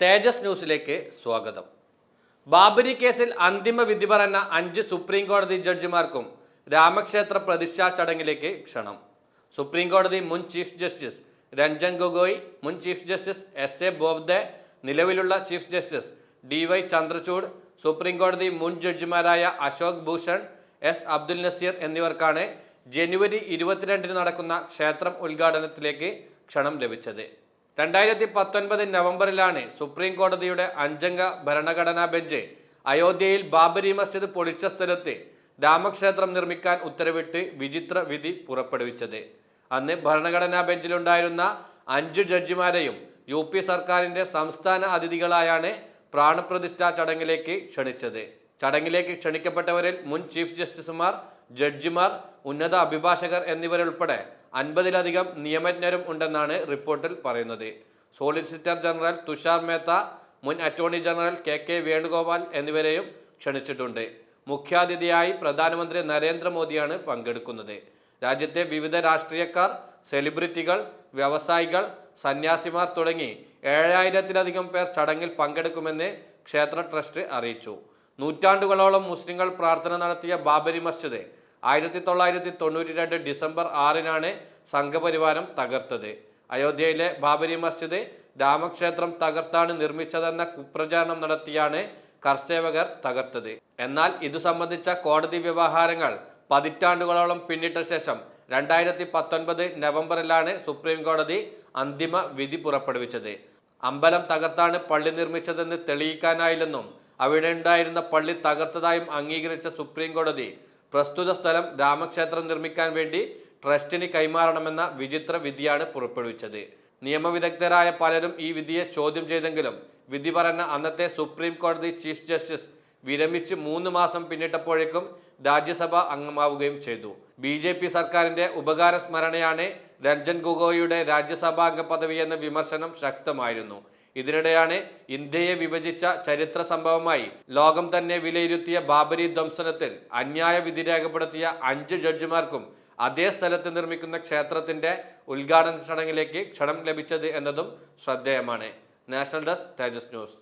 തേജസ് ന്യൂസിലേക്ക് സ്വാഗതം. ബാബരി കേസിൽ അന്തിമ വിധി പറഞ്ഞ അഞ്ച് സുപ്രീം കോടതി ജഡ്ജിമാർക്കും രാമക്ഷേത്ര പ്രതിഷ്ഠാ ചടങ്ങിലേക്ക് ക്ഷണം. സുപ്രീം കോടതി മുൻ ചീഫ് ജസ്റ്റിസ് രഞ്ജൻ ഗൊഗോയ് മുൻ chief justice S A Bobde നിലവിലുള്ള chief justice D Y Chandrachud supreme കോടതി മുൻ ജഡ്ജിമാരായ അശോക് ഭൂഷൺ എസ് അബ്ദുൽ നസീർ എന്നിവർക്കാണ് ജനുവരി ഇരുപത്തിരണ്ടിന് നടക്കുന്ന ക്ഷേത്രം ഉദ്ഘാടനത്തിലേക്ക് ക്ഷണം ലഭിച്ചത്. രണ്ടായിരത്തി പത്തൊൻപത് നവംബറിലാണ് സുപ്രീം കോടതിയുടെ അഞ്ചംഗ ഭരണഘടനാ ബെഞ്ച് അയോധ്യയിൽ ബാബരി മസ്ജിദ് പൊളിച്ച സ്ഥലത്ത് രാമക്ഷേത്രം നിർമ്മിക്കാൻ ഉത്തരവിട്ട് വിചിത്ര വിധി പുറപ്പെടുവിച്ചത്. അന്ന് ഭരണഘടനാ ബെഞ്ചിലുണ്ടായിരുന്ന അഞ്ച് ജഡ്ജിമാരെയും യു പി സർക്കാരിന്റെ സംസ്ഥാന അതിഥികളായാണ് പ്രാണപ്രതിഷ്ഠാ ചടങ്ങിലേക്ക് ക്ഷണിച്ചത്. ചടങ്ങിലേക്ക് ക്ഷണിക്കപ്പെട്ടവരിൽ മുൻ ചീഫ് ജസ്റ്റിസുമാർ ജഡ്ജിമാർ ഉന്നത അഭിഭാഷകർ എന്നിവരുൾപ്പെടെ അൻപതിലധികം നിയമജ്ഞരും ഉണ്ടെന്നാണ് റിപ്പോർട്ടിൽ പറയുന്നത്. സോളിസിറ്റർ ജനറൽ തുഷാർ മേത്ത മുൻ attorney general K K Venugopal എന്നിവരെയും ക്ഷണിച്ചിട്ടുണ്ട്. മുഖ്യാതിഥിയായി പ്രധാനമന്ത്രി നരേന്ദ്രമോദിയാണ് പങ്കെടുക്കുന്നത്. രാജ്യത്തെ വിവിധ രാഷ്ട്രീയക്കാർ സെലിബ്രിറ്റികൾ വ്യവസായികൾ സന്യാസിമാർ തുടങ്ങി ഏഴായിരത്തിലധികം പേർ ചടങ്ങിൽ പങ്കെടുക്കുമെന്ന് ക്ഷേത്ര ട്രസ്റ്റ് അറിയിച്ചു. നൂറ്റാണ്ടുകളോളം മുസ്ലിങ്ങൾ പ്രാർത്ഥന നടത്തിയ ബാബരി മസ്ജിദ് ആയിരത്തി തൊള്ളായിരത്തി തൊണ്ണൂറ്റി രണ്ട് ഡിസംബർ ആറിനാണ് സംഘപരിവാരം തകർത്തത്. അയോധ്യയിലെ ബാബരി മസ്ജിദ് രാമക്ഷേത്രം തകർത്താണ് നിർമ്മിച്ചതെന്ന കുപ്രചാരണം നടത്തിയാണ് കർസേവകർ തകർത്തത്. എന്നാൽ ഇതു സംബന്ധിച്ച കോടതി വ്യവഹാരങ്ങൾ പതിറ്റാണ്ടുകളോളം പിന്നിട്ട ശേഷം രണ്ടായിരത്തി പത്തൊൻപത് നവംബറിലാണ് സുപ്രീം കോടതി അന്തിമ വിധി പുറപ്പെടുവിച്ചത്. അമ്പലം തകർത്താണ് പള്ളി നിർമ്മിച്ചതെന്ന് തെളിയിക്കാനായില്ലെന്നും അവിടെ ഉണ്ടായിരുന്ന പള്ളി തകർത്തതായും അംഗീകരിച്ച സുപ്രീം കോടതി പ്രസ്തുത സ്ഥലം രാമക്ഷേത്രം നിർമ്മിക്കാൻ വേണ്ടി ട്രസ്റ്റിന് കൈമാറണമെന്ന വിചിത്ര വിധിയാണ് പുറപ്പെടുവിച്ചത്. നിയമവിദഗ്ധരായ പലരും ഈ വിധിയെ ചോദ്യം ചെയ്തെങ്കിലും വിധി പറഞ്ഞ അന്നത്തെ സുപ്രീം കോടതി ചീഫ് ജസ്റ്റിസ് വിരമിച്ച് മൂന്ന് മാസം പിന്നിട്ടപ്പോഴേക്കും രാജ്യസഭ അംഗമാവുകയും ചെയ്തു. ബി ജെ പി സർക്കാരിന്റെ ഉപകാര സ്മരണയാണ് രഞ്ജൻ ഗൊഗോയിയുടെ രാജ്യസഭാംഗ പദവി എന്ന വിമർശനം ശക്തമായിരുന്നു. ഇതിനിടെയാണ് ഇന്ത്യയെ വിഭജിച്ച ചരിത്ര സംഭവമായി ലോകം തന്നെ വിലയിരുത്തിയ ബാബരി ധ്വംസനത്തിൽ അന്യായ വിധി രേഖപ്പെടുത്തിയ അഞ്ച് ജഡ്ജിമാർക്കും അതേ സ്ഥലത്ത് നിർമ്മിക്കുന്ന ക്ഷേത്രത്തിന്റെ ഉദ്ഘാടന ചടങ്ങിലേക്ക് ക്ഷണം ലഭിച്ചത് എന്നതും ശ്രദ്ധേയമാണ്. National desk Thejas news.